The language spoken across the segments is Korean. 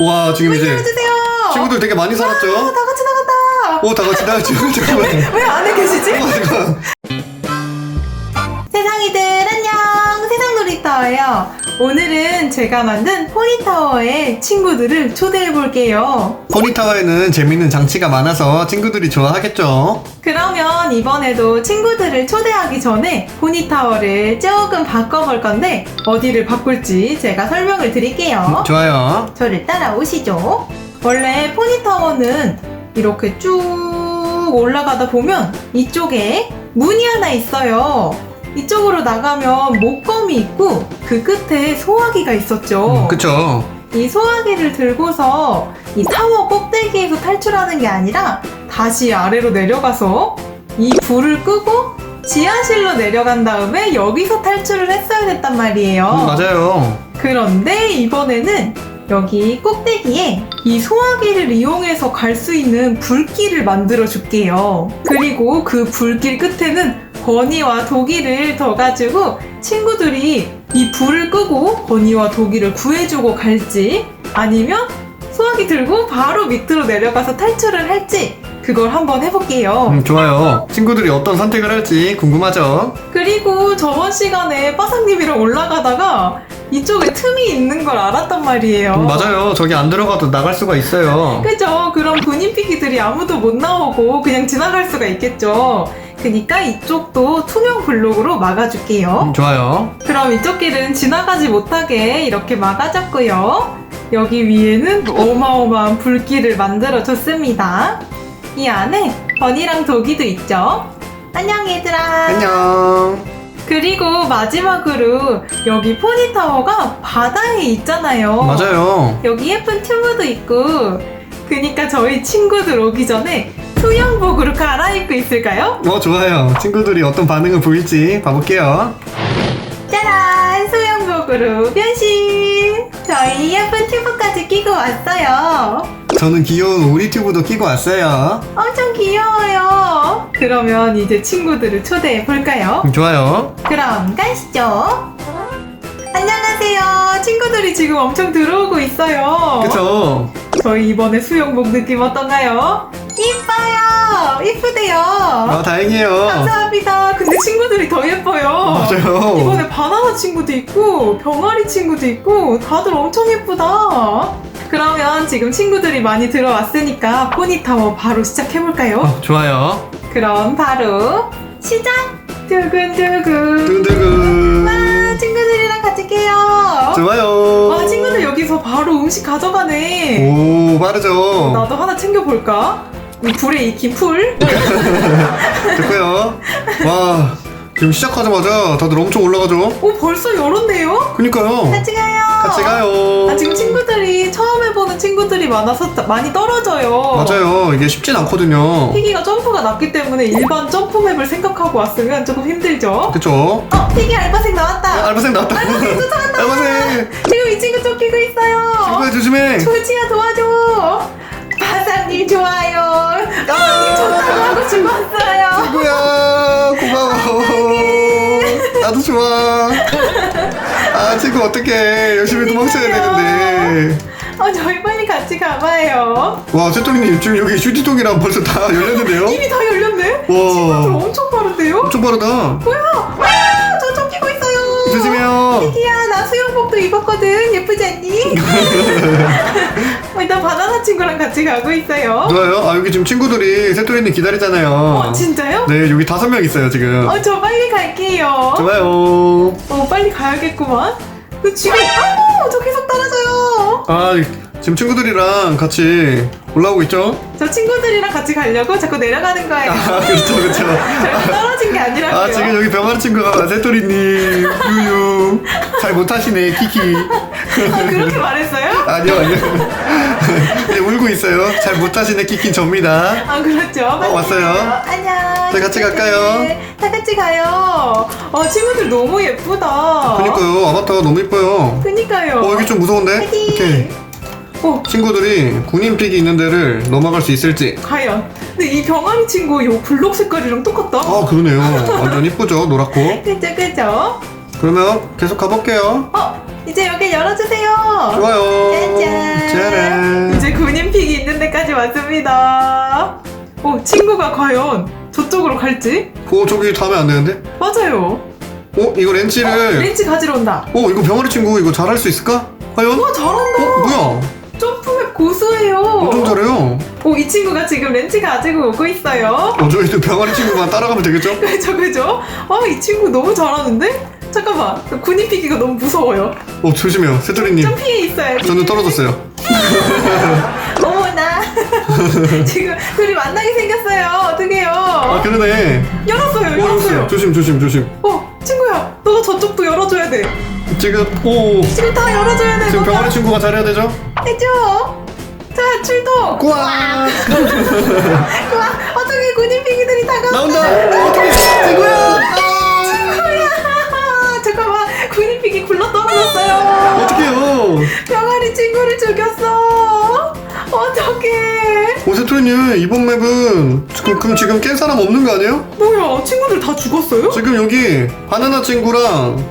와 지금 문 이제 열어주세요. 친구들 되게 많이 아, 살았죠? 다 같이 나간다. 오 다 같이 나 지금 잠깐만. 왜 안에 계시지? 어, 잠깐. 세상이들 안녕 세상 놀이터예요 오늘은 제가 만든 포니타워의 친구들을 초대해 볼게요 포니타워에는 재밌는 장치가 많아서 친구들이 좋아하겠죠. 그러면 이번에도 친구들을 초대하기 전에 포니타워를 조금 바꿔볼 건데 어디를 바꿀지 제가 설명을 드릴게요 좋아요. 저를 따라오시죠 원래 포니타워는 이렇게 쭉 올라가다 보면 이쪽에 문이 하나 있어요 이쪽으로 나가면 목검이 있고 그 끝에 소화기가 있었죠 음, 그쵸. 이 소화기를 들고서 이 타워 꼭대기에서 탈출하는 게 아니라 다시 아래로 내려가서 이 불을 끄고 지하실로 내려간 다음에 여기서 탈출을 했어야 됐단 말이에요. 음, 맞아요. 그런데 이번에는 여기 꼭대기에 이 소화기를 이용해서 갈 수 있는 불길을 만들어 줄게요. 그리고 그 불길 끝에는 버니와 도기를 더 가지고 친구들이 이 불을 끄고 버니와 도기를 구해주고 갈지 아니면 소화기 들고 바로 밑으로 내려가서 탈출을 할지 그걸 한번 해볼게요. 음, 좋아요. 친구들이 어떤 선택을 할지 궁금하죠? 그리고 저번 시간에 빠상님이랑 올라가다가 이쪽에 틈이 있는 걸 알았단 말이에요. 음, 맞아요. 저기 안 들어가도 나갈 수가 있어요. 그죠? 그럼 군인피기들이 아무도 못 나오고 그냥 지나갈 수가 있겠죠. 그니까 이쪽도 투명 블록으로 막아줄게요. 음, 좋아요. 그럼 이쪽 길은 지나가지 못하게 이렇게 막아줬고요. 여기 위에는 어마어마한 불길을 만들어줬습니다. 이 안에 버니랑 도기도 있죠. 안녕 얘들아. 안녕. 그리고 마지막으로 여기 포니타워가 바다에 있잖아요. 맞아요. 여기 예쁜 튜브도 있고 그니까 저희 친구들 오기 전에 수영복으로 갈아입고 있을까요? 어, 좋아요. 친구들이 어떤 반응을 보일지 봐볼게요. 짜란! 수영복으로 변신! 저희 예쁜 튜브까지 끼고 왔어요. 저는 귀여운 오리 튜브도 끼고 왔어요. 엄청 귀여워요. 그러면 이제 친구들을 초대해 볼까요? 음, 좋아요. 그럼 가시죠. 안녕하세요. 친구들이 지금 엄청 들어오고 있어요. 그쵸? 저희 이번에 수영복 느낌 어떤가요? 이뻐요! 이쁘대요! 아, 다행이에요. 감사합니다. 근데 친구들이 더 예뻐요. 맞아요. 이번에 바나나 친구도 있고 병아리 친구도 있고 다들 엄청 예쁘다. 그러면 지금 친구들이 많이 들어왔으니까 포니타워 바로 시작해볼까요? 어, 좋아요. 그럼 바로 시작! 두근두근 두근두근. 와 친구들이랑 같이 깨요 좋아요. 와 친구들 여기서 바로 음식 가져가네 오, 빠르죠? 나도 하나 챙겨볼까? 이 불에 익힌 풀? 됐고요. 와, 지금 시작하자마자 다들 엄청 올라가죠? 오 벌써 열었네요? 그니까요. 같이 가요 같이 가요. 아 지금 친구들이 처음 해보는 친구들이 많아서 따- 많이 떨어져요 맞아요. 이게 쉽진 않거든요. 피기가 점프가 낮기 때문에 일반 점프맵을 생각하고 왔으면 조금 힘들죠 그쵸? 어 피기 알바생 나왔다 아, 알바생 나왔다. 알바생 쫓아간다 알바생! 지금 이 친구 쫓기고 있어요 친구야, 조심해! 조지야 도와줘 바사님 좋아요 바사님 좋다고 하고 죽었어요 친구야, 고마워. 나도 좋아. 아, 친구 어떡해. 열심히 도망쳐야 되는데. 어 저희 빨리 같이 가봐요 와, 세토리님, 지금 여기 휴지통이랑 벌써 다 열렸는데요? 이미 다 열렸네 와. 친구들 엄청 빠른데요 엄청 빠르다. 뭐야 조심해요. 피기야 나 수영복도 입었거든 예쁘지 않니? 어, 일단 바나나 친구랑 같이 가고 있어요 좋아요. 아, 여기 지금 친구들이 세토리님 기다리잖아요. 어 진짜요? 네, 여기 다섯 명 있어요, 지금. 어 저 빨리 갈게요 좋아요. 어 빨리 가야겠구만 그 지금 아저 계속 떨어져요 아, 지금 친구들이랑 같이 올라오고 있죠? 저 친구들이랑 같이 가려고 자꾸 내려가는 거예요 아, 그렇죠, 그렇죠. 절대 떨어진 게 아니라고요 아, 지금 여기 병아리 친구가 세토리님, 유유. 잘 못하시네, 키키. 아, 그렇게 말했어요? 아니요, 아니요. 네, 울고 있어요. 잘 못하시네, 키킨 접니다. 아 그렇죠 빨리 왔어요. 안녕 저희 같이 친구들. 갈까요? 다 같이 가요 어 친구들 너무 예쁘다 그니까요, 아바타가 너무 이뻐요. 그니까요 어, 여기 좀 무서운데? 화이팅! 오케이. 어 친구들이 군인 픽이 있는 데를 넘어갈 수 있을지. 과연 근데 이 병아리 친구 요 블록 색깔이랑 똑같다 아, 그러네요. 완전 이쁘죠, 노랗고. 그죠 그죠 그러면 계속 가볼게요. 어 이제 여기 열어주세요 좋아요. 짜잔 짜란. 왔습니다. 어, 친구가 과연 저쪽으로 갈지? 어 저기 닿으면 안 되는데? 맞아요. 어 이거 렌치를 렌치 가지러 온다. 어 이거 병아리 친구 이거 잘할 수 있을까? 과연? 와, 잘한다. 어 뭐야? 고수예요. 엄청 잘해요. 오, 이 친구가 지금 렌치 가지고 오고 있어요. 어 저희도 병아리 친구만 따라가면 되겠죠? 그죠, 그죠? 아, 이 친구 너무 잘하는데? 잠깐만, 구니피기가 너무 무서워요. 어 조심해요 새토리님. 좀 피해 있어요. 저는 떨어졌어요. 어머나. 지금 둘이 만나게 생겼어요. 어떡해요? 아 그러네. 열었어요, 어, 열었어요. 조심 조심 조심. 어, 친구야, 너가 저쪽도 열어줘야 돼. 지금 오 지금 다 열어줘야 돼. 지금 너가 병아리 친구가 잘해야 되죠? 해줘. 자, 출동. 꾸악 와, 어떻게 구니피기들이 다가온다. 나온다. 어떻게 친구야? 친구야. 잠깐만, 구니피기 굴러 떨어졌어요. 어떻게요? 병아리 친구를 죽였어. 어떡해. 오 새토리님 이번 맵은 그, 그럼 지금 깬 사람 없는 거 아니에요? 뭐야, 친구들 다 죽었어요? 지금 여기 바나나 친구랑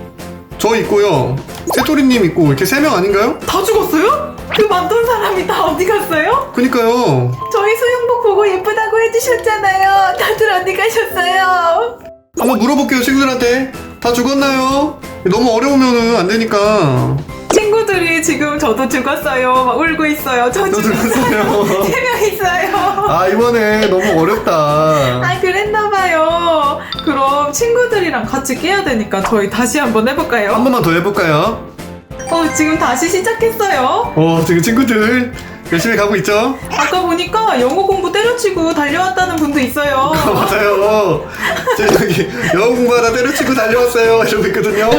저 있고요. 새토리님 있고 이렇게 세 명 아닌가요? 다 죽었어요? 그 만든 사람이 다 어디 갔어요? 그니까요. 저희 수영복 보고 예쁘다고 해주셨잖아요. 다들 어디 가셨어요? 한번 물어볼게요 친구들한테. 다 죽었나요? 너무 어려우면은 안 되니까. 친구들이 지금 저도 죽었어요. 막 울고 있어요. 저저 죽었어요. 죽었어요. 세명 있어요. 아 이번에 너무 어렵다. 아 그랬나봐요. 그럼 친구들이랑 같이 깨야 되니까 저희 다시 한번 한 해볼까요? 번만 더 해볼까요? 어 지금 다시 시작했어요. 어 지금 친구들 열심히 가고 있죠? 아까 보니까 영어 공부 때려치고 달려왔다는 분도 있어요. 아, 맞아요. 지금 여기 영어 공부하다 때려치고 달려왔어요. 이러고 있거든요.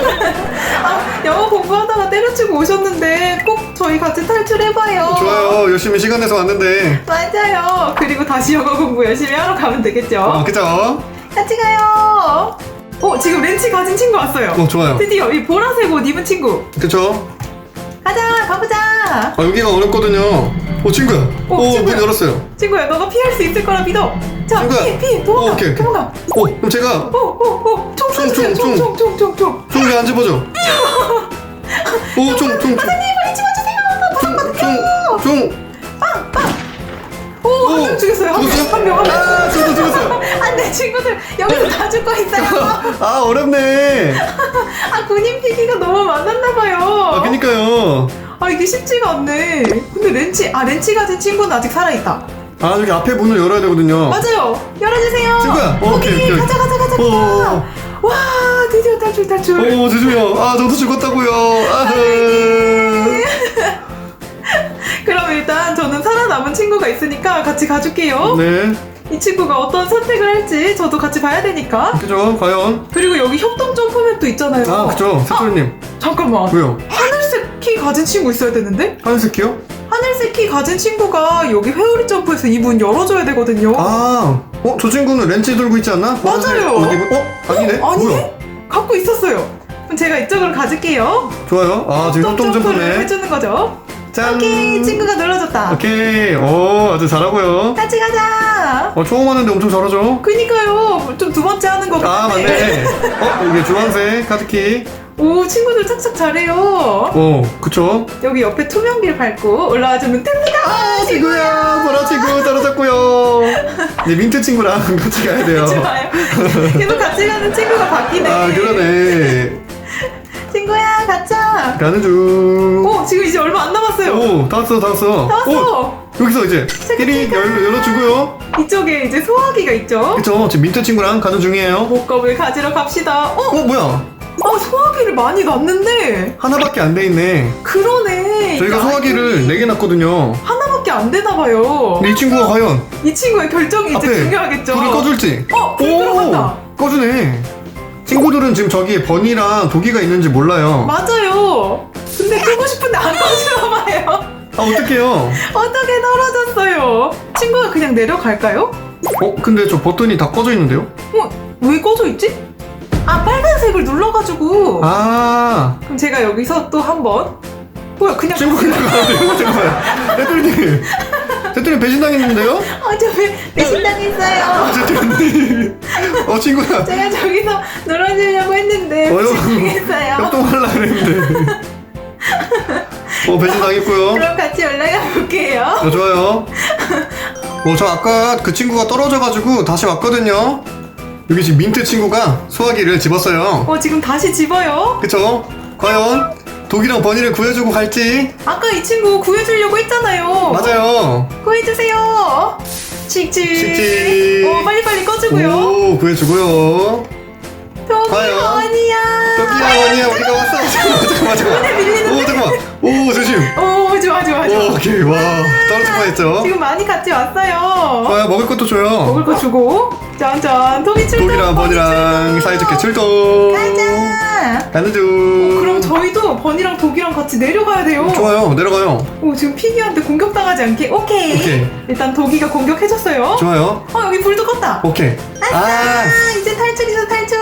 아, 영어 공부하다가 때려치고 오셨는데 꼭 저희 같이 탈출해봐요. 좋아요. 열심히 시간 내서 왔는데. 맞아요. 그리고 다시 영어 공부 열심히 하러 가면 되겠죠. 어, 그죠? 같이 가요. 어, 지금 렌치 가진 친구 왔어요. 어, 좋아요. 드디어 이 보라색 옷 입은 친구. 그쵸? 가자, 가보자. 아, 여기가 어렵거든요. 어, 친구야. 어, 어, 친구야. 문 열었어요. 친구야, 너가 피할 수 있을 거라 믿어. 자, 친구야. 피해, 피해. 도망가, 어, 오케이, 오케이. 도망가. 어, 그럼 제가 어. 총 총, 쏴주세요. 총, 총, 총, 총, 총, 총. 총왜안 집어줘? 오, 총, 총, 총. 빨리 집어주세요. 총, 총, 총. 오, 한 명 죽였어요. 한 명? 한 명, 한 명. 아, 저도 죽었어요. 안 돼, 친구들. 여기서 다 죽고 있어요. 아, 어렵네. 아, 군인 피기가 너무 많았나봐요. 아, 그니까요. 아, 이게 쉽지가 않네. 근데 렌치, 아, 렌치 가진 친구는 아직 살아있다. 아, 여기 앞에 문을 열어야 되거든요. 맞아요. 열어주세요. 친구야. 어, 오케이, 오케이, 오케이. 가자, 가자, 가자, 가자. 어. 와, 드디어 탈출, 탈출. 오, 죄송해요. 아, 저도 죽었다고요. 아, 그럼 일단 저는 살아남은 친구가 있으니까 같이 가줄게요. 네. 이 친구가 어떤 선택을 할지 저도 같이 봐야 되니까. 그죠? 과연? 그리고 여기 협동 점프맵도 있잖아요. 아, 그죠? 새토리님. 잠깐만. 왜요? 하늘색 키 가진 친구 있어야 되는데? 하늘색 키요? 하늘색 키 가진 친구가 여기 회오리 점프에서 이문 열어줘야 되거든요. 아, 어, 저 친구는 렌치 들고 있지 않나? 맞아요. 어디, 어? 아니네? 어, 아니네? 뭐야? 갖고 있었어요. 그럼 제가 이쪽으로 가줄게요. 좋아요. 아, 지금 협동 점프를 점프네. 해주는 거죠. 짠. 오케이, 친구가 눌러줬다. 오케이. 오, 아주 잘하고요. 같이 가자. 어, 처음 하는데 엄청 잘하죠? 그니까요. 좀 두 번째 하는 거 아, 같네. 맞네. 어, 이게 주황색 카드키. 오, 친구들 착착 잘해요. 오, 그쵸? 여기 옆에 투명길 밟고 올라와주면 됩니다. 아, 친구야. 보라 친구 따라잡고요. 이제 민트 친구랑 같이 가야 돼요. 좋아요. 계속 같이 가는 친구가 바뀌네. 아, 그러네. 가자. 가는 중. 오, 지금 이제 얼마 안 남았어요. 오, 다 왔어, 다 왔어. 오, 나왔어. 여기서 이제 끼리 열, 열어주고요. 이쪽에 이제 소화기가 있죠. 그쵸? 지금 민트 친구랑 가는 중이에요. 목겁을 가지러 갑시다. 어, 어, 뭐야? 아, 소화기를 많이 놨는데. 하나밖에 안 돼 있네. 그러네. 저희가 소화기를 아이템이 4개 놨거든요. 하나밖에 안 되나 봐요. 근데 이 친구가 과연 이 친구의 결정이 이제 앞에 중요하겠죠. 불을 꺼줄지? 어, 불 들어간다. 꺼주네. 친구들은 지금 저기에 버니랑 도기가 있는지 몰라요. 맞아요. 근데 끄고 싶은데 안 꺼지나 봐요. 아, 어떡해요? 어떻게 떨어졌어요? 친구가 그냥 내려갈까요? 어, 근데 저 버튼이 다 꺼져 있는데요? 어, 왜 꺼져 있지? 아, 빨간색을 눌러가지고. 아, 그럼 제가 여기서 또 한 번. 뭐야, 그냥. 친구가 나가는데요? 잠깐만. 대표님. 대표님 배신당했는데요? 아, 저 배, 배신당했어요. 대표님. 어, 친구야. 제가 저기서 눌러주려고 했는데 어여. 배신당했어요. 협동하려고 했는데. 어, 배신당했고요. 그럼 같이 올라가 볼게요. 어, 좋아요. 어, 저 아까 그 친구가 떨어져가지고 다시 왔거든요. 여기 지금 민트 친구가 소화기를 집었어요. 어, 지금 다시 집어요. 그쵸? 과연 독이랑 버니를 구해주고 갈지? 아까 이 친구 구해주려고 했잖아요. 맞아요. 구해주세요. 칙칙. 칙칙. 어, 빨리빨리 꺼주고요. 오, 구해주고요. 독이 과연? 아니야. 독이랑 버니야, 우리가 왔어. 잠깐만, 잠깐만. 오, 잠깐만. 오, 조심. 오, 좋아, 좋아, 좋아. 오, 오케이. 와, 떨어질 뻔했죠? 지금 많이 같이 왔어요. 아, 먹을 것도 줘요. 먹을 거 주고. 짠짠. 독이 출동. 독이랑 버니랑 사이좋게 출동. 가자. 가는 중. 그럼 저희도 버니랑 독이랑 같이 내려가야 돼요. 좋아요. 내려가요. 오, 지금 피기한테 공격당하지 않게. 오케이. 오케이. 일단 독이가 공격해줬어요. 좋아요. 어, 여기 불도 껐다. 오케이. 아, 아, 이제 탈출이다, 탈출.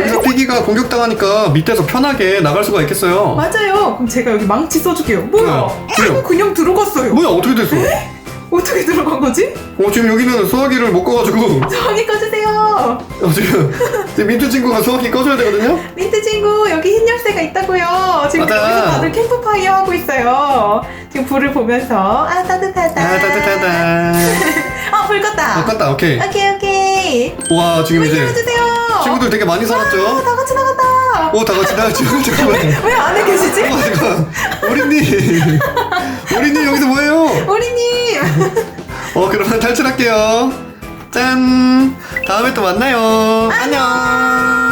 여기서 피기가 공격당하니까 밑에서 편하게 나갈 수가 있겠어요. 맞아요. 그럼 제가 여기 망치 써줄게요. 뭐야? 뭐야? 친구 그냥 들어갔어요. 뭐야, 어떻게 됐어? 어떻게 들어간 거지? 어, 지금 여기는 소화기를 못 꺼가지고. 저기 꺼주세요. 어, 지금, 지금 민트 친구가 소화기 꺼줘야 되거든요? 민트 친구 여기 흰 열쇠가 있다고요. 지금 맞아. 여기서 다들 캠프파이어 하고 있어요. 지금 불을 보면서 아 따뜻하다. 아, 따뜻하다. 아불 껐다. 어, 껐다, 오케이. 오케이 오케이. 와, 지금 문 이제 열어주세요. 친구들 되게 많이 아, 살았죠? 다 같이 나갔다. 오, 다 같이 나 지금 잠깐만. 왜 안에 계시지? 어, 잠깐. 우리님. 우리님 여기서 뭐해요? 우리님. 어, 그러면 탈출할게요. 짠. 다음에 또 만나요. 안녕.